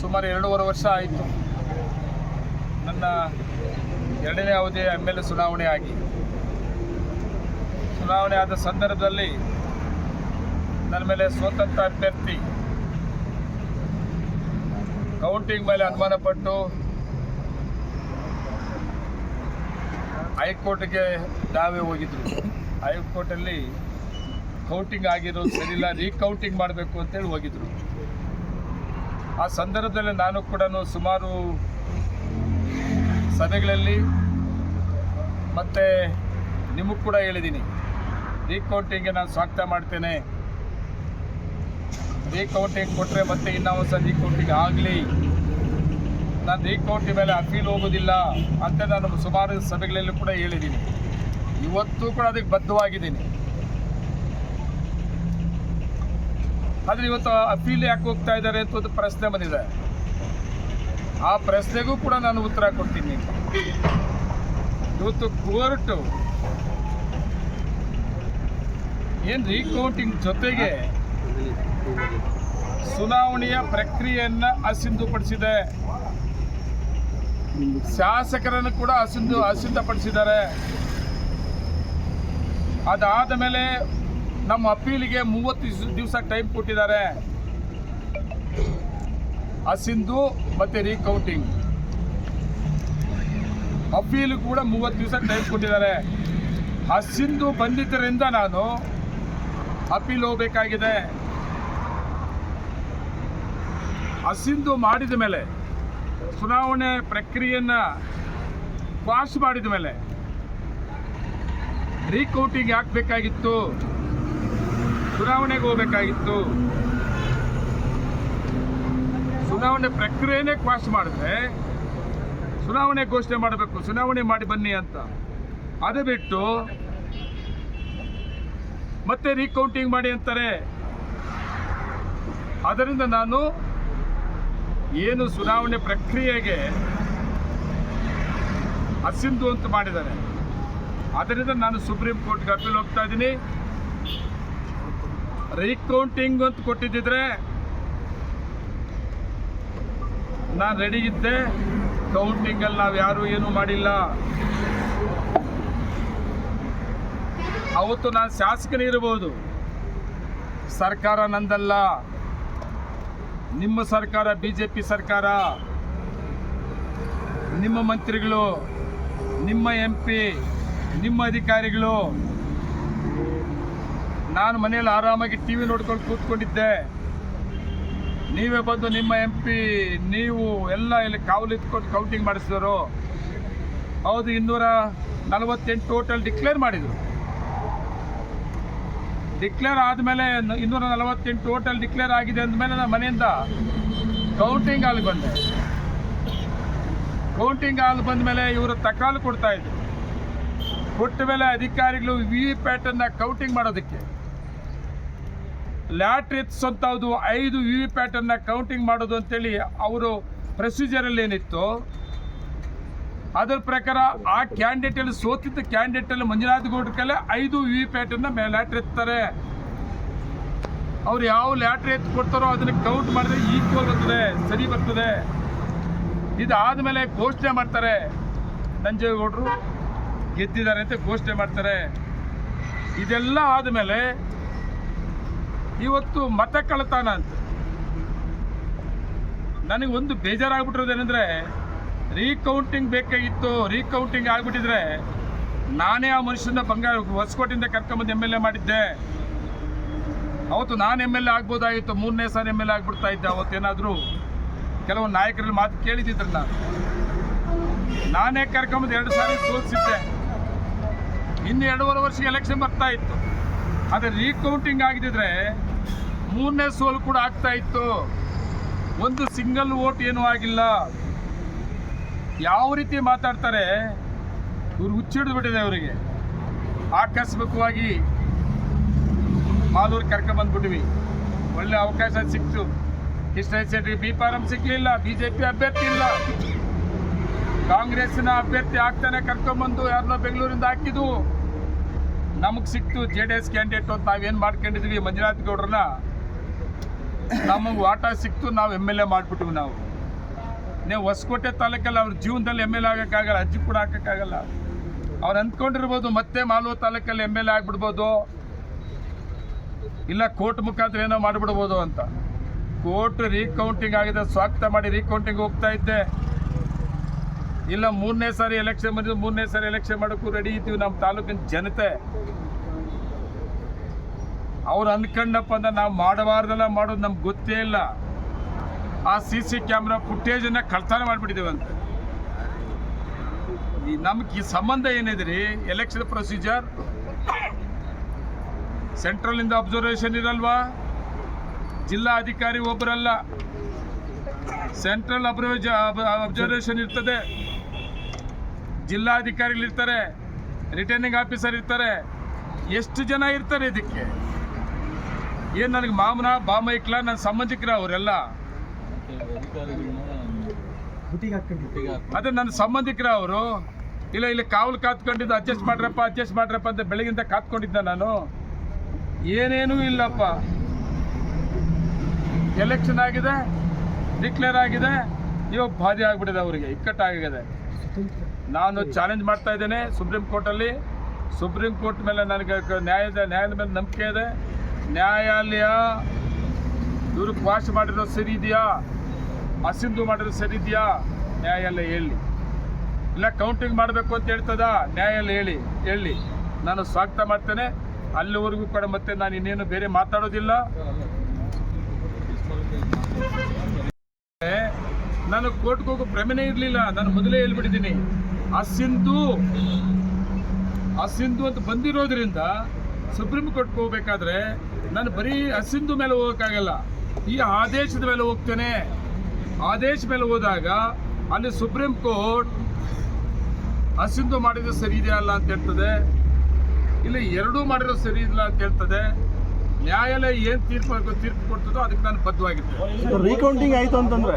ಸುಮಾರು ಎರಡೂವರೆ ವರ್ಷ ಆಯಿತು. ನನ್ನ ಎರಡನೇ ಅವಧಿಯ ಎಂ ಎಲ್ ಎ ಚುನಾವಣೆ ಆಗಿ. ಚುನಾವಣೆ ಆದ ಸಂದರ್ಭದಲ್ಲಿ ನನ್ನ ಮೇಲೆ ಸ್ವತಂತ್ರ ಅಭ್ಯರ್ಥಿ ಕೌಂಟಿಂಗ್ ಮೇಲೆ ಅನುಮಾನಪಟ್ಟು ಹೈಕೋರ್ಟ್ಗೆ ದಾವೆ ಹೋಗಿದ್ರು. ಹೈಕೋರ್ಟಲ್ಲಿ ಕೌಂಟಿಂಗ್ ಆಗಿರೋದು ಸರಿಯಿಲ್ಲ, ರೀಕೌಂಟಿಂಗ್ ಮಾಡಬೇಕು ಅಂತೇಳಿ ಹೋಗಿದ್ರು. ಆ ಸಂದರ್ಭದಲ್ಲಿ ನಾನು ಕೂಡ ಸುಮಾರು ಸಭೆಗಳಲ್ಲಿ ಮತ್ತೆ ನಿಮಗೆ ಕೂಡ ಹೇಳಿದ್ದೀನಿ ರೀಕೌಂಟಿಂಗ್ಗೆ ನಾನು ಸ್ವಾಗತ ಮಾಡ್ತೇನೆ. ರೀಕೌಂಟಿಂಗ್ ಕೊಟ್ಟರೆ ಮತ್ತೆ ಇನ್ನೊಂದು ಸಹ ರೀಕೌಂಟಿಂಗ್ ಆಗಲಿ. ನಾನು ರೀಕೌಂಟಿಂಗ್ ಮೇಲೆ ಅಪೀಲ್ ಹೋಗೋದಿಲ್ಲ ಅಂತ ನಾನು ಸುಮಾರು ಸಭೆಗಳಲ್ಲಿ ಕೂಡ ಹೇಳಿದ್ದೀನಿ ಇವತ್ತು ಕೂಡ ಅದಕ್ಕೆ ಬದ್ಧವಾಗಿದ್ದೀನಿ. ಆದರೆ ಇವತ್ತು ಅಪೀಲ್ ಯಾಕೆ ಹೋಗ್ತಾ ಇದ್ದಾರೆ ಅಂತ ಒಂದು ಪ್ರಶ್ನೆ ಬಂದಿದೆ. ಆ ಪ್ರಶ್ನೆಗೂ ಕೂಡ ನಾನು ಉತ್ತರ ಕೊಡ್ತೀನಿ. ಇವತ್ತು ಕೋರ್ಟು ಏನು ರೀಕೌಂಟಿಂಗ್ ಜೊತೆಗೆ ಚುನಾವಣೆಯ ಪ್ರಕ್ರಿಯೆಯನ್ನು ಅಸಿಂಧುಪಡಿಸಿದೆ. ಶಾಸಕರನ್ನು ಕೂಡ ಅಸಿಂಧು, ಅಸಿಂಧಪಡಿಸಿದ್ದಾರೆ. ಅದಾದ ಮೇಲೆ ನಮ್ಮ ಅಪೀಲಿಗೆ ಮೂವತ್ತು ದಿವಸ ಟೈಮ್ ಕೊಟ್ಟಿದ್ದಾರೆ. ಅಸಿಂಧು ಮತ್ತು ರೀಕೌಂಟಿಂಗ್ ಅಪೀಲ್ ಕೂಡ ಮೂವತ್ತು ದಿವಸ ಟೈಮ್ ಕೊಟ್ಟಿದ್ದಾರೆ. ಹಸಿಂದು ಬಂದಿದ್ದರಿಂದ ನಾನು ಅಪೀಲ್ ಹೋಗಬೇಕಾಗಿದೆ. ಹಸಿಂದು ಮಾಡಿದ ಮೇಲೆ, ಚುನಾವಣೆ ಪ್ರಕ್ರಿಯೆಯನ್ನು ಪಾಸ್ ಮಾಡಿದ ಮೇಲೆ ರೀಕೌಂಟಿಂಗ್ ಯಾಕೆ ಬೇಕಾಗಿತ್ತು ಚುನಾವಣೆಗೆ ಹೋಗಬೇಕಾಗಿತ್ತು. ಚುನಾವಣೆ ಪ್ರಕ್ರಿಯೆನೇ ಕ್ವಾಶ್ ಮಾಡಿದ್ರೆ ಚುನಾವಣೆ ಘೋಷಣೆ ಮಾಡಬೇಕು, ಚುನಾವಣೆ ಮಾಡಿ ಬನ್ನಿ ಅಂತ. ಅದು ಬಿಟ್ಟು ಮತ್ತೆ ರೀಕೌಂಟಿಂಗ್ ಮಾಡಿ ಅಂತಾರೆ. ಅದರಿಂದ ನಾನು ಏನು ಚುನಾವಣೆ ಪ್ರಕ್ರಿಯೆಗೆ ಅಸಿಂಧು ಅಂತ ಮಾಡಿದ್ದಾರೆ. ಅದರಿಂದ ನಾನು ಸುಪ್ರೀಂ ಕೋರ್ಟ್ಗೆ ಅಪೀಲ್ ಹೋಗ್ತಾ ಇದ್ದೀನಿ. ರೀಕೌಂಟಿಂಗ್ ಅಂತ ಕೊಟ್ಟಿದ್ದಿದ್ರೆ ನಾನು ರೆಡಿ ಇದ್ದೆ. ಕೌಂಟಿಂಗಲ್ಲಿ ನಾವು ಯಾರು ಏನೂ ಮಾಡಿಲ್ಲ. ಅವತ್ತು ನಾನು ಶಾಸಕನಿರಬಹುದು ಸರ್ಕಾರ ನಂದಲ್ಲ. ನಿಮ್ಮ ಸರ್ಕಾರ ಬಿ ಜೆ ಪಿ ಸರ್ಕಾರ. ನಿಮ್ಮ ಮಂತ್ರಿಗಳು, ನಿಮ್ಮ ಎಂ ಪಿ ನಿಮ್ಮ ಅಧಿಕಾರಿಗಳು. ನಾನು ಮನೆಯಲ್ಲಿ ಆರಾಮಾಗಿ ಟಿ ವಿ ನೋಡ್ಕೊಂಡು ಕೂತ್ಕೊಂಡಿದ್ದೆ. ನೀವೇ ಬಂದು ನಿಮ್ಮ ಎಂ ಪಿ ನೀವು ಎಲ್ಲ ಇಲ್ಲಿ ಕಾವಲು ಇಟ್ಕೊಂಡು ಕೌಂಟಿಂಗ್ ಮಾಡಿಸಿದರು. ಹೌದು, ಇನ್ನೂರ ನಲವತ್ತೆಂಟು ಟೋಟಲ್ ಡಿಕ್ಲೇರ್ ಮಾಡಿದರು. ಡಿಕ್ಲೇರ್ ಆದಮೇಲೆ ಇನ್ನೂರ ನಲವತ್ತೆಂಟು ಟೋಟಲ್ ಡಿಕ್ಲೇರ್ ಆಗಿದೆ ಅಂದಮೇಲೆ ನಾನು ಮನೆಯಿಂದ ಕೌಂಟಿಂಗ್ ಹಾಲ್ ಬಂದೆ. ಕೌಂಟಿಂಗ್ ಹಾಲ್ ಬಂದ ಮೇಲೆ ಇವರು ತಕಾಲು ಕೊಡ್ತಾ ಇದ್ರು. ಕೊಟ್ಟ ಮೇಲೆ ಅಧಿಕಾರಿಗಳು ವಿ ಪ್ಯಾಟನ್ನ ಕೌಂಟಿಂಗ್ ಮಾಡೋದಕ್ಕೆ. ಲ್ಯಾಟ್ರಿ ಎತ್ತಿಸುವಂಥದ್ದು ಐದು ವಿ ವಿ ಪ್ಯಾಟನ್ನ ಕೌಂಟಿಂಗ್ ಮಾಡೋದು ಅಂತೇಳಿ ಅವರು ಪ್ರೊಸೀಜರಲ್ಲಿ ಏನಿತ್ತು? ಅದರ ಪ್ರಕಾರ ಆ ಕ್ಯಾಂಡಿಡೇಟಲ್ಲಿ ಸೋತಿದ್ದ ಕ್ಯಾಂಡಿಡೇಟಲ್ಲಿ ಮಂಜುನಾಥ್ ಗೌಡ್ರ ಕಲೆ ಐದು ವಿ ವಿ ಪ್ಯಾಟನ್ನ ಮೇಲೆ ಲ್ಯಾಟ್ರಿ ಎತ್ತಾರೆ ಅವ್ರು ಯಾವ ಲ್ಯಾಟ್ರಿ ಎತ್ತು ಕೊಡ್ತಾರೋ ಅದನ್ನು ಕೌಂಟ್ ಮಾಡಿದ್ರೆ ಈಕ್ವಲ್ ಬರ್ತದೆ, ಸರಿ ಬರ್ತದೆ. ಇದಾದಮೇಲೆ ಘೋಷಣೆ ಮಾಡ್ತಾರೆ ನಂಜೇಗೌಡರು ಗೆದ್ದಿದ್ದಾರೆ ಅಂತ ಘೋಷಣೆ ಮಾಡ್ತಾರೆ. ಇದೆಲ್ಲ ಆದಮೇಲೆ ಇವತ್ತು ಮತ ಕಳತಾನ ಅಂತ. ನನಗೆ ಒಂದು ಬೇಜಾರಾಗ್ಬಿಟ್ಟಿರೋದೇನೆಂದರೆ ರೀಕೌಂಟಿಂಗ್ ಬೇಕಾಗಿತ್ತು ರೀಕೌಂಟಿಂಗ್ ಆಗಿಬಿಟ್ಟಿದ್ರೆ ನಾನೇ ಆ ಮನುಷ್ಯನ ಬಂಗಾರ ಹೊಸಕೋಟಿಂದ ಕರ್ಕೊಂಬಂದು ಎಂ ಎಲ್ ಎ ಮಾಡಿದ್ದೆ. ಅವತ್ತು ನಾನು ಎಂ ಎಲ್ ಎ ಆಗ್ಬೋದಾಗಿತ್ತು, ಮೂರನೇ ಸಾರಿ ಎಂ ಎಲ್ ಎ ಆಗ್ಬಿಡ್ತಾ ಇದ್ದೆ ಅವತ್ತೇನಾದರೂ ಕೆಲವು ನಾಯಕರಲ್ಲಿ ಮಾತು ಕೇಳಿದ್ದಿದ್ರು ನಾನು. ನಾನೇ ಕರ್ಕೊಂಬಂದು ಎರಡು ಸಾರಿ ಸೋಲಿಸಿದ್ದೆ. ಇನ್ನು ಎರಡೂವರೆ ವರ್ಷ ಎಲೆಕ್ಷನ್ ಬರ್ತಾ ಇತ್ತು. ಆದರೆ ರೀಕೌಂಟಿಂಗ್ ಆಗಿದ್ದಿದ್ರೆ ಮೂರನೇ ಸೋಲು ಕೂಡ ಆಗ್ತಾ ಇತ್ತು. ಒಂದು ಸಿಂಗಲ್ ವೋಟ್ ಏನೂ ಆಗಿಲ್ಲ. ಯಾವ ರೀತಿ ಮಾತಾಡ್ತಾರೆ? ಇವ್ರು ಹುಚ್ಚಿಡಿದು ಬಿಟ್ಟಿದೆ ಅವರಿಗೆ. ಆಕಸ್ಮಿಕವಾಗಿ ಮಾಲೂರು ಕರ್ಕೊಂಬಂದ್ಬಿಟ್ವಿ ಒಳ್ಳೆ ಅವಕಾಶ ಸಿಕ್ತು. ಕೃಷ್ಣ ಶೆಟ್ಟಿ ಬಿ ಫಾರಂ ಸಿಕ್ಕಲಿಲ್ಲ ಬಿ ಜೆ ಪಿ ಅಭ್ಯರ್ಥಿ ಇಲ್ಲ. ಕಾಂಗ್ರೆಸ್ನ ಅಭ್ಯರ್ಥಿ ಆಗ್ತಾನೆ ಕರ್ಕೊಂಬಂದು ಯಾರನ್ನೋ ಬೆಂಗಳೂರಿಂದ ಹಾಕಿದ್ವು ನಮಗೆ ಸಿಕ್ತು ಜೆ ಡಿ ಎಸ್ ಕ್ಯಾಂಡಿಡೇಟ್ ಅಂತ ನಾವೇನು ಮಾಡ್ಕೊಂಡಿದ್ವಿ ಮಂಜುನಾಥ್ ಗೌಡ್ರನ್ನ. ನಮಗೆ ವಾಟ ಸಿಕ್ತು, ನಾವು ಎಂ ಎಲ್ ಎ ಮಾಡಿಬಿಟ್ವಿ ನಾವು. ನೀವು ಹೊಸಕೋಟೆ ತಾಲೂಕಲ್ಲಿ ಅವ್ರ ಜೀವನದಲ್ಲಿ ಎಂ ಎಲ್ ಎ ಆಗೋಕ್ಕಾಗಲ್ಲ ಅಜ್ಜಿ ಕೂಡ ಹಾಕೋಕ್ಕಾಗಲ್ಲ. ಅವ್ರು ಅಂದ್ಕೊಂಡಿರ್ಬೋದು ಮತ್ತೆ ಮಾಲೂರು ತಾಲೂಕಲ್ಲಿ ಎಂ ಎಲ್ ಎ ಆಗಿಬಿಡ್ಬೋದು. ಇಲ್ಲ ಕೋರ್ಟ್ ಮುಖಾಂತರ ಏನೋ ಮಾಡಿಬಿಡ್ಬೋದು ಅಂತ. ಕೋರ್ಟ್ ರೀಕೌಂಟಿಂಗ್ ಆಗಿದೆ, ಸ್ವಾಗತ ಮಾಡಿ ರೀಕೌಂಟಿಂಗ್ ಹೋಗ್ತಾ ಇದ್ದೆ. ಇಲ್ಲ ಮೂರನೇ ಸಾರಿ ಎಲೆಕ್ಷನ್ ಬಂದಿದ್ದು, ಮೂರನೇ ಸಾರಿ ಎಲೆಕ್ಷನ್ ಮಾಡೋಕ್ಕೂ ರೆಡಿ ಇದ್ದೀವಿ ನಮ್ಮ ತಾಲೂಕಿನ ಜನತೆ. ಅವ್ರು ಅನ್ಕೊಂಡಪ್ಪ ಅಂದ್ರೆ ನಾವು ಮಾಡಬಾರ್ದಲ್ಲ ಮಾಡೋದು ನಮ್ಗೆ ಗೊತ್ತೇ ಇಲ್ಲ. ಆ ಸಿ ಸಿ ಕ್ಯಾಮ್ರಾ ಫುಟೇಜನ್ನು ಕಳ್ತಾನೆ ಮಾಡಿಬಿಟ್ಟಿದ್ದೇವೆ ಅಂತ. ಈ ನಮ್ಗೆ ಈ ಸಂಬಂಧ ಏನಿದ್ರಿ? ಎಲೆಕ್ಷನ್ ಪ್ರೊಸೀಜರ್ ಸೆಂಟ್ರಲಿಂದ ಅಬ್ಸರ್ವೇಷನ್ ಇರಲ್ವಾ? ಜಿಲ್ಲಾ ಅಧಿಕಾರಿ ಒಬ್ಬರಲ್ಲ ಸೆಂಟ್ರಲ್ ಅಬ್ಸರ್ವೇಷನ್ ಇರ್ತದೆ. ಜಿಲ್ಲಾಧಿಕಾರಿಗಳಿರ್ತಾರೆ. ರಿಟರ್ನಿಂಗ್ ಆಫೀಸರ್ ಇರ್ತಾರೆ. ಎಷ್ಟು ಜನ ಇರ್ತಾರೆ ಇದಕ್ಕೆ? ಏನು ನನಗೆ ಮಾಮನ, ಬಾಮೈಕ್ಲ ನನ್ನ ಸಂಬಂಧಿಕರ ಅವರೆಲ್ಲ? ಅದೇ ನನ್ನ ಸಂಬಂಧಿಕರ ಅವರು. ಇಲ್ಲ, ಇಲ್ಲಿ ಕಾವಲು ಕಾತ್ಕೊಂಡಿದ್ದು ಅಡ್ಜಸ್ಟ್ ಮಾಡ್ರಪ್ಪ ಅಡ್ಜಸ್ಟ್ ಮಾಡ್ರಪ್ಪ ಅಂತ ಬೆಳಗಿಂದ ಕಾತ್ಕೊಂಡಿದ್ದೆ ನಾನು. ಏನೇನೂ ಇಲ್ಲಪ್ಪ. ಎಲೆಕ್ಷನ್ ಆಗಿದೆ ಡಿಕ್ಲೇರ್ ಆಗಿದೆ ಇವಾಗ ಭಾರಿ ಆಗಿಬಿಟ್ಟಿದೆ ಅವರಿಗೆ, ಇಕ್ಕಟ್ಟಾಗಿದೆ. ನಾನು ಚಾಲೆಂಜ್ ಮಾಡ್ತಾ ಇದ್ದೇನೆ ಸುಪ್ರೀಂ ಕೋರ್ಟಲ್ಲಿ. ಸುಪ್ರೀಂ ಕೋರ್ಟ್ ಮೇಲೆ ನನಗೆ ನ್ಯಾಯದ ನ್ಯಾಯದ ಮೇಲೆ ನಂಬಿಕೆ ಇದೆ. ನ್ಯಾಯಾಲಯ ಇವರು ಕ್ವಾಶ್ ಮಾಡಿರೋದು ಸರಿ ಇದೆಯಾ? ಅಸಿಂಧು ಮಾಡಿರೋ ಸರಿ ಇದೆಯಾ? ನ್ಯಾಯಾಲಯ ಹೇಳಿ. ಇಲ್ಲ ಕೌಂಟಿಂಗ್ ಮಾಡಬೇಕು ಅಂತ ಹೇಳ್ತದ? ನ್ಯಾಯಾಲಯ ಹೇಳಿ ಹೇಳಿ. ನಾನು ಸ್ವಾಗತ ಮಾಡ್ತೇನೆ. ಅಲ್ಲಿವರೆಗೂ ಕೂಡ ಮತ್ತೆ ನಾನು ಇನ್ನೇನು ಬೇರೆ ಮಾತಾಡೋದಿಲ್ಲ. ನಾನು ಕೋರ್ಟ್ಗೆ ಹೋಗೋ ಭ್ರಮೆನೇ ಇರಲಿಲ್ಲ. ನಾನು ಮೊದಲೇ ಹೇಳ್ಬಿಟ್ಟಿದ್ದೀನಿ. ಅಸಿಂಧು ಅಸಿಂಧು ಅಂತ ಬಂದಿರೋದ್ರಿಂದ ಸುಪ್ರೀಂ ಕೋರ್ಟ್ಗೆ ಹೋಗ್ಬೇಕಾದ್ರೆ ನಾನು ಬರೀ ಹಸಿಂದು ಮೇಲೆ ಹೋಗೋಕ್ಕಾಗಲ್ಲ ಈ ಆದೇಶದ ಮೇಲೆ ಹೋಗ್ತೇನೆ. ಆದೇಶ ಮೇಲೆ ಹೋದಾಗ ಅಲ್ಲಿ ಸುಪ್ರೀಂ ಕೋರ್ಟ್ ಹಸಿಂದು ಮಾಡಿದ್ರೆ ಸರಿ ಇದೆಯಾ ಅಲ್ಲ ಅಂತ ಹೇಳ್ತದೆ. ಇಲ್ಲಿ ಎರಡೂ ಮಾಡಿದ್ರೆ ಸರಿ ಇಲ್ಲ ಅಂತ ಹೇಳ್ತದೆ. ನ್ಯಾಯಾಲಯ ಏನು ತೀರ್ಪು ತೀರ್ಪು ಕೊಡ್ತದೋ ಅದಕ್ಕೆ ನಾನು ಬದ್ಧವಾಗಿದ್ದೆ. ರೀಕೌಂಟಿಂಗ್ ಆಯ್ತು ಅಂತಂದ್ರೆ.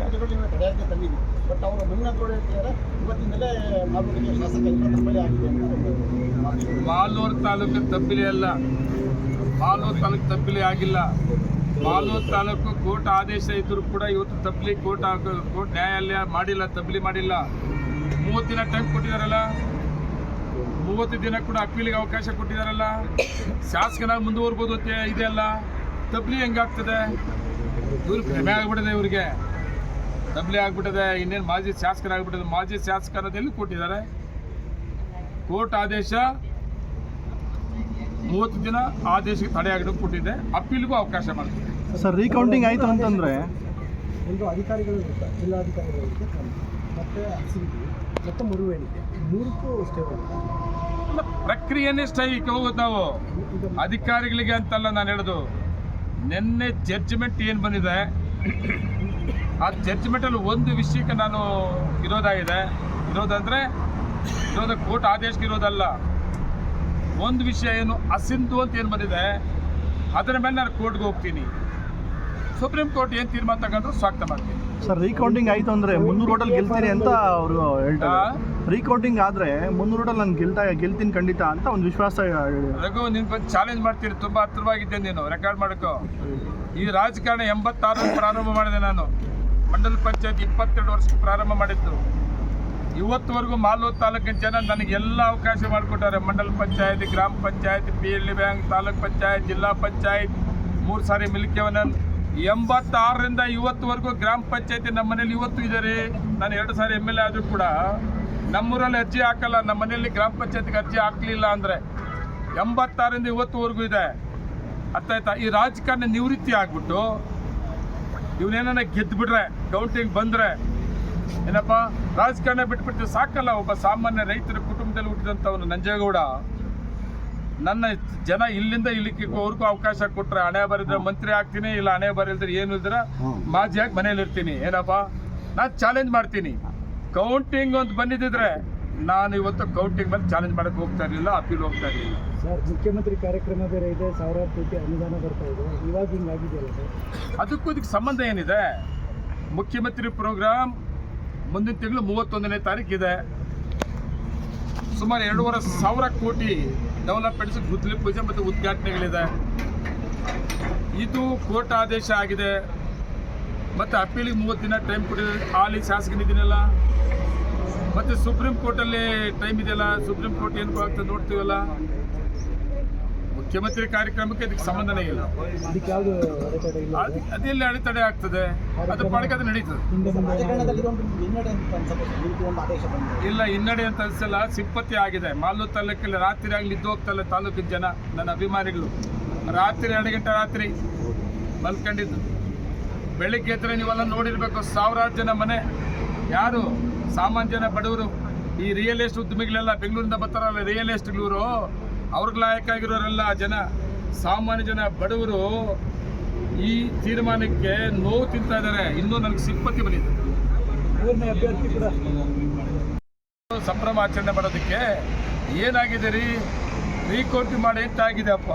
ಮಾಲೂರು ತಾಲೂಕು ತಬ್ಬಿಲಿ ಅಲ್ಲ. ಮಾಲೂರು ತಾಲೂಕು ತಬ್ಬಿಲಿ ಆಗಿಲ್ಲ. ಮಾಲೂರು ತಾಲೂಕು ಕೋರ್ಟ್ ಆದೇಶ ಇದ್ರು ಕೂಡ ಇವತ್ತು ತಬ್ಲಿ ಕೋರ್ಟ್ ಕೋರ್ಟ್ ನ್ಯಾಯಾಲಯ ಮಾಡಿಲ್ಲ ತಬ್ಲಿ ಮಾಡಿಲ್ಲ. ಮೂವತ್ತು ದಿನ ಟೈಮ್ ಕೊಟ್ಟಿದಾರಲ್ಲ? ಮೂವತ್ತು ದಿನ ಕೂಡ ಅಪೀಲಿಗೆ ಅವಕಾಶ ಕೊಟ್ಟಿದಾರಲ್ಲ? ಶಾಸಕನ ಮುಂದುವರ್ಬೋದು ಅಂತ ಇದೆಯಲ್ಲ ತಬ್ಲಿ ಹೆಂಗಾಗ್ತದೆ? ಇವ್ರು ಭ್ರಮೆ ಆಗ್ಬಿಟ್ಟಿದೆ ಇವ್ರಿಗೆ. ತಬ್ಲಿ ಆಗ್ಬಿಟ್ಟಿದೆ, ಇನ್ನೇನು ಮಾಜಿ ಶಾಸಕರಾಗ್ಬಿಟ್ಟಿದೆ. ಮಾಜಿ ಶಾಸಕರದಲ್ಲಿ ಕೊಟ್ಟಿದ್ದಾರೆ? ಕೋರ್ಟ್ ಆದೇಶ ಮೂವತ್ತು ದಿನ ಆದೇಶಕ್ಕೆ ತಡೆ ಆಗಲಿಕ್ಕೆ ಕೊಟ್ಟಿದೆ ಅಪೀಲ್ಗೂ ಅವಕಾಶ ಮಾಡ್ತಿದೆ ಸರ್ ರೀಕೌಂಟಿಂಗ್ ಆಯಿತು ಅಂತಂದ್ರೆ? ಒಂದು ಅಧಿಕಾರಿಗಳು ಇರ್ತಾರೆ ಜಿಲ್ಲಾಧಿಕಾರಿಗಳು ಇರ್ತಾರೆ ಮತ್ತೆ ಮತ್ತೆ ಮರುವೇಣಿಕೆ ಮೂರಕ್ಕೂ ಸ್ಟೇ ಪ್ರಕ್ರಿಯೆನೇ ಸ್ಟೈಕ್ ಹೋಗೋದು ನಾವು. ಅಧಿಕಾರಿಗಳಿಗೆ ಅಂತಲ್ಲ ನಾನು ಹೇಳೋದು. ನಿನ್ನೆ ಜಡ್ಜ್ಮೆಂಟ್ ಏನು ಬಂದಿದೆ? ಆ ಜಡ್ಜ್ಮೆಂಟಲ್ಲಿ ಒಂದು ವಿಷಯಕ್ಕೆ ನಾನು ಇರೋದಾಗಿದೆ ಇರೋದಂದರೆ ಇರೋದು ಕೋರ್ಟ್ ಆದೇಶಕ್ಕೆ ಇರೋದಲ್ಲ. ಒಂದು ವಿಷಯ ಏನು ಅಸಿಂಧು ಅಂತ ಏನು ಬಂದಿದೆ? ಅದರ ಮೇಲೆ ನಾನು ಕೋರ್ಟ್ಗೆ ಹೋಗ್ತೀನಿ. ಸುಪ್ರೀಂ ಕೋರ್ಟ್ ಏನು ತೀರ್ಮಾನ ತಗೊಂಡ್ರು ಸ್ವಾಗತ ಮಾಡ್ತೀನಿ. ಸರ್ ರೀಕೌಂಟಿಂಗ್ ಆಯ್ತು ಅಂದ್ರೆ ಮುನ್ನೂರು ರೋಡಲ್ಲಿ ಗೆಲ್ತೀನಿ ಅಂತ ಅವರು ಹೇಳ್ತಾರೆ. ರೀಕೌಂಟಿಂಗ್ ಆದ್ರೆ ಮುನ್ನೂರು ರೋಡಲ್ಲಿ ನಾನು ಗೆಲ್ತಾ ಗೆಲ್ತೀನಿ ಖಂಡಿತ ಅಂತ ಒಂದು ವಿಶ್ವಾಸ. ರಘು ನಿನ್ ಬಂದು ಚಾಲೆಂಜ್ ಮಾಡ್ತೀರಿ. ತುಂಬ ಹತ್ತಿರವಾಗಿದ್ದೆ ನೀನು. ರೆಕಾರ್ಡ್ ಮಾಡಕ್ಕೋ ಈ ರಾಜಕಾರಣ ಎಂಬತ್ತಾರು ಪ್ರಾರಂಭ ಮಾಡಿದೆ ನಾನು. ಮಂಡಲ ಪಂಚಾಯತ್ ಇಪ್ಪತ್ತೆರಡು ವರ್ಷಕ್ಕೆ ಪ್ರಾರಂಭ ಮಾಡಿದ್ದು. ಇವತ್ತುವರೆಗೂ ಮಾಲೂರು ತಾಲೂಕಿನ ಜನ ನನಗೆ ಎಲ್ಲ ಅವಕಾಶ ಮಾಡಿಕೊಟ್ಟಾರೆ. ಮಂಡಲ ಪಂಚಾಯತ್, ಗ್ರಾಮ panchayat P L D bank taluk panchayat, zilla panchayat, ಮೂರು ಸಾರಿ ಮಿಲ್ಕಿಯವನನ್. ಎಂಬತ್ತಾರರಿಂದ ಇವತ್ತುವರೆಗೂ ಗ್ರಾಮ ಪಂಚಾಯತಿ ನಮ್ಮ ಮನೇಲಿ ಇವತ್ತು ಇದೆ ನಾನು ಎರಡು ಸಾರಿ ಎಂ ಎಲ್ ಎ ಆದರೂ ಕೂಡ ನಮ್ಮೂರಲ್ಲಿ ಅರ್ಜಿ ಹಾಕಲ್ಲ. ನಮ್ಮ ಮನೆಯಲ್ಲಿ ಗ್ರಾಮ ಪಂಚಾಯತ್ಗೆ ಅರ್ಜಿ ಹಾಕಲಿಲ್ಲ ಅಂದರೆ ಎಂಬತ್ತಾರರಿಂದ ಇವತ್ತುವರೆಗೂ ಇದೆ. ಅರ್ಥ ಈ ರಾಜಕಾರಣ ನಿವೃತ್ತಿ ಆಗ್ಬಿಟ್ಟು ಇವನೇನ ಗೆದ್ದುಬಿಟ್ರೆ ಕೌಂಟಿಂಗ್ ಬಂದರೆ ಏನಪ್ಪ? ರಾಜಕಾರಣ ಬಿಟ್ಬಿಟ್ಟು ಸಾಕಲ್ಲ ಒಬ್ಬ ಸಾಮಾನ್ಯ ರೈತರ ಕುಟುಂಬದಲ್ಲಿ ಹುಟ್ಟಿದಂಥವನು ನಂಜೇಗೌಡ. ನನ್ನ ಜನ ಇಲ್ಲಿಂದ ಇಲ್ಲಿವರೆಗೂ ಅವಕಾಶ ಕೊಟ್ರೆ ಹಣೆ ಬರಿದ್ರೆ ಮಂತ್ರಿ ಆಗ್ತೀನಿ ಇಲ್ಲ ಹಣೆ ಬರಿಲ್ದ್ರೆ ಏನು ಇಲ್ದ್ರೆ ಮಾಜಿಯಾಗಿ ಮನೇಲಿ ಇರ್ತೀನಿ. ಏನಪ್ಪ? ನಾನು ಚಾಲೆಂಜ್ ಮಾಡ್ತೀನಿ. ಕೌಂಟಿಂಗ್ ಅಂತ ಬಂದಿದ್ದಿದ್ರೆ ನಾನು ಇವತ್ತು ಕೌಂಟಿಂಗ್ ಮೇಲೆ ಚಾಲೆಂಜ್ ಮಾಡಕ್ಕೆ ಹೋಗ್ತಾ ಇರಲಿಲ್ಲ ಅಪೀಲ್ ಹೋಗ್ತಾ ಇರಲಿಲ್ಲ. ಸರ್ ಮುಖ್ಯಮಂತ್ರಿ ಕಾರ್ಯಕ್ರಮ ಬೇರೆ ಇದೆ ಸಾವಿರಾರು ಕೋಟಿ ಅನುದಾನ ಬರ್ತಾ ಇದೆ. ಇವಾಗ ಸರ್? ಅದಕ್ಕೂ ಇದಕ್ಕೆ ಸಂಬಂಧ ಏನಿದೆ? ಮುಖ್ಯಮಂತ್ರಿ ಪ್ರೋಗ್ರಾಮ್ ಮುಂದಿನ ತಿಂಗಳು ಮೂವತ್ತೊಂದನೇ ತಾರೀಕಿದೆ ಸುಮಾರು ಎರಡೂವರೆ ಸಾವಿರ ಕೋಟಿ ಡೆವಲಪ್ಮೆಂಟ್ಸ್ ಗುದ್ದಲಿ ಪೂಜೆ ಮತ್ತು ಉದ್ಘಾಟನೆಗಳಿದೆ. ಇದು ಕೋರ್ಟ್ ಆದೇಶ ಆಗಿದೆ. ಮತ್ತು ಅಪೀಲಿಗೆ ಮೂವತ್ತು ದಿನ ಟೈಮ್ ಕೊಟ್ಟಿದ್ದಾರೆ ಹಾಲಿ ಶಾಸಕನಿದ್ದೀನಲ್ಲ ಮತ್ತು ಸುಪ್ರೀಂ ಕೋರ್ಟಲ್ಲಿ ಟೈಮ್ ಇದೆಯಲ್ಲ? ಸುಪ್ರೀಂ ಕೋರ್ಟ್ ಏನು ಆಗ್ತದೆ ನೋಡ್ತೀವಲ್ಲ? ಮುಖ್ಯಮಂತ್ರಿ ಕಾರ್ಯಕ್ರಮಕ್ಕೆ ಇದಕ್ಕೆ ಸಂಬಂಧನೇ ಇಲ್ಲ. ಅದೆಲ್ಲ ಅಡೆತಡೆ ಆಗ್ತದೆ? ಅದು ಪಾಡಕ್ಕೆ ಅದು ನಡೀತದೆ. ಇಲ್ಲ, ಹಿನ್ನಡೆ ಅಂತ ಅನ್ಸಲ್ಲ ಸಿಂಪತ್ತಿ ಆಗಿದೆ. ಮಾಲೂರು ತಾಲೂಕಲ್ಲಿ ರಾತ್ರಿ ಆಗಲಿ ಇದ್ದು ಹೋಗ್ತಲ್ಲ ತಾಲೂಕಿನ ಜನ, ನನ್ನ ಅಭಿಮಾನಿಗಳು. ರಾತ್ರಿ, ಎರಡು ಗಂಟೆ ರಾತ್ರಿ ಮಲ್ಕೊಂಡಿದ್ದು. ಬೆಳಿಗ್ಗೆ ಎದ್ರೆ ನೀವೆಲ್ಲ ನೋಡಿರ್ಬೇಕು, ಸಾವಿರಾರು ಜನ ಮನೆ. ಯಾರು? ಸಾಮಾನ್ಯ ಜನ, ಬಡವರು. ಈ ರಿಯಲ್ ಎಸ್ಟೇಟ್ ಉದ್ಯಮಿಗಳೆಲ್ಲ ಬೆಂಗಳೂರಿಂದ ಬರ್ತಾರಲ್ಲ ರಿಯಲ್ ಎಸ್ಟೇಟ್ಗಳವರು ಅವ್ರಿಗೆ ಲಾಯಕ ಆಗಿರೋರೆಲ್ಲ ಜನ ಸಾಮಾನ್ಯ ಜನ ಬಡವರು ಈ ತೀರ್ಮಾನಕ್ಕೆ ನೋವು ತಿಂತಾ ಇದ್ದಾರೆ. ಇನ್ನೂ ನನಗೆ ಸಿಂಪತಿ ಬಂದಿದೆ ಸಂಭ್ರಮ ಆಚರಣೆ ಮಾಡೋದಕ್ಕೆ ಏನಾಗಿದೆ ರೀ? ರೀಕೋಟಿ ಮಾಡಿ ಎಂತಾಗಿದೆ ಆಗಿದೆ ಅಪ್ಪ?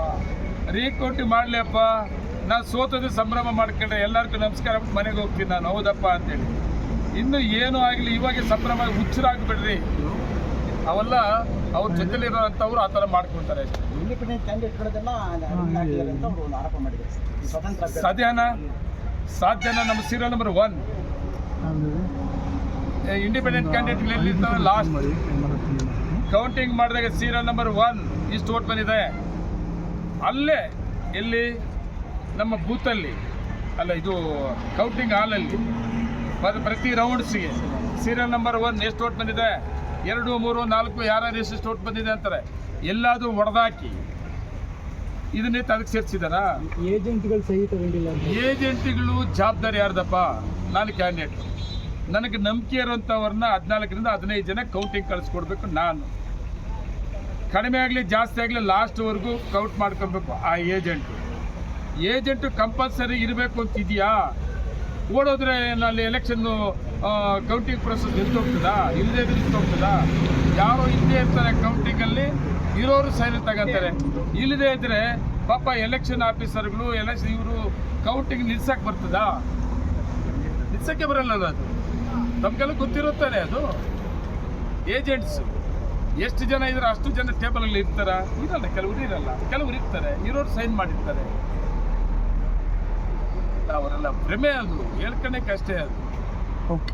ರೀಕೋಟಿ ಮಾಡಲಿ ಅಪ್ಪ. ನಾನು ಸೋತದೆ ಸಂಭ್ರಮ ಮಾಡ್ಕೊಂಡೆ. ಎಲ್ಲರಿಗೂ ನಮಸ್ಕಾರ ಮನೆಗೆ ಹೋಗ್ತೀನಿ ನಾನು. ಹೌದಪ್ಪ ಅಂತೇಳಿ. ಇನ್ನು ಏನೂ ಆಗಲಿ ಇವಾಗ ಸಂಭ್ರಮ ಹುಚ್ಚರಾಗ್ಬಿಡ್ರಿ. ಅವೆಲ್ಲ ಅವ್ರ ಜೊತೆಲಿರೋಂಥವ್ರು ಆ ಥರ ಮಾಡ್ಕೊಳ್ತಾರೆ ಸದ್ಯನ ಇಂಡಿಪೆಂಡೆಂಟ್ ಕ್ಯಾಂಡಿಡೇಟ್ಗಳದೆಲ್ಲ ಹಾಕಿದ್ದಾರೆ ಅಂತ ಅವರು ಒಂದು ಆರೋಪ ಮಾಡಿದ್ದಾರೆ. ಸ್ವತಂತ್ರ ಅಭ್ಯರ್ಥಿ. ಸಾಧ್ಯನಾ? ಸಾಧ್ಯನಾ ನಮ್ಮ serial number one independent candidate last counting ಮಾಡಿದಾಗ ಸೀರಿಯಲ್ ನಂಬರ್ ಒನ್ ಇಷ್ಟು ಓಟ್ ಬಂದಿದೆ. ಅಲ್ಲೇ ಎಲ್ಲಿ ನಮ್ಮ ಬೂತಲ್ಲಿ ಅಲ್ಲ ಇದು ಕೌಂಟಿಂಗ್ ಹಾಲಲ್ಲಿ ಪ್ರ- ಪ್ರತಿ ರೌಂಡ್ಸ್ಗೆ ಸೀರಿಯಲ್ ನಂಬರ್ ಒನ್ ಎಷ್ಟು ಓಟ್ ಬಂದಿದೆ. ಎರಡು ಮೂರು ನಾಲ್ಕು ಯಾರ್ಯಾರು ಎಷ್ಟು ಓಟ್ ಬಂದಿದೆ ಅಂತಾರೆ ಎಲ್ಲಾದರೂ ಹೊಡೆದಾಕಿ ಇದನ್ನೇ ಅದಕ್ಕೆ ಸೇರಿಸಿದಾರಾ? ಏಜೆಂಟ್ಗಳು ಸಹಿತ ಏಜೆಂಟ್ಗಳು ಜವಾಬ್ದಾರಿ ಯಾರ್ದಪ್ಪ? ನಾನು ಕ್ಯಾಂಡಿಡೇಟ್ ನನಗೆ ನಂಬಿಕೆ ಇರುವಂಥವ್ರನ್ನ ಹದಿನಾಲ್ಕರಿಂದ ಹದಿನೈದು ಜನ ಕೌಂಟಿಂಗ್ ಕಳಿಸ್ಕೊಡ್ಬೇಕು ನಾನು. ಕಡಿಮೆ ಆಗಲಿ ಜಾಸ್ತಿ ಆಗಲಿ ಲಾಸ್ಟ್ವರೆಗೂ ಕೌಂಟ್ ಮಾಡ್ಕೊಬೇಕು ಆ ಏಜೆಂಟು ಏಜೆಂಟು ಕಂಪಲ್ಸರಿ ಇರಬೇಕು ಅಂತಿದೆಯಾ? ಓಡೋದ್ರೆ ಅಲ್ಲಿ ಎಲೆಕ್ಷನ್ನು ಕೌಂಟಿಂಗ್ ಪ್ರೊಸೆಸ್ ನಿಂತೋಗ್ತದಾ ಇಲ್ಲದೇ ನಿಂತೋಗ್ತದಾ ಯಾರು ಇಲ್ಲದೆ ಇರ್ತಾರೆ ಕೌಂಟಿಂಗಲ್ಲಿ ಇರೋರು ಸೈನ್ ತಗೋತಾರೆ. ಇಲ್ಲದೇ ಇದ್ರೆ ಪಾಪ ಎಲೆಕ್ಷನ್ ಆಫೀಸರ್ಗಳು ಎಲೆಕ್ಷನ್ ಇವರು ಕೌಂಟಿಂಗ್ ನಿಲ್ಸಕ್ಕೆ ಬರ್ತದಾ? ನಿಲ್ಸಕ್ಕೆ ಬರಲ್ಲ ಅದು? ನಮಗೆಲ್ಲ ಗೊತ್ತಿರುತ್ತಾನೆ ಅದು. ಏಜೆಂಟ್ಸ್ ಎಷ್ಟು ಜನ ಇದ್ರೆ ಅಷ್ಟು ಜನ ಟೇಬಲಲ್ಲಿ ಇರ್ತಾರ? ಇರಲ್ಲ, ಕೆಲವರು ಇರಲ್ಲ. ಕೆಲವರು ಇರ್ತಾರೆ, ಇರೋರು ಸೈನ್ ಮಾಡಿರ್ತಾರೆ. ಅವರೆಲ್ಲ ಭ್ರಮೆ ಅದು ಹೇಳ್ಕೊಳಕ್ಕೆ ಅಷ್ಟೇ ಅದು. ಓಕೆ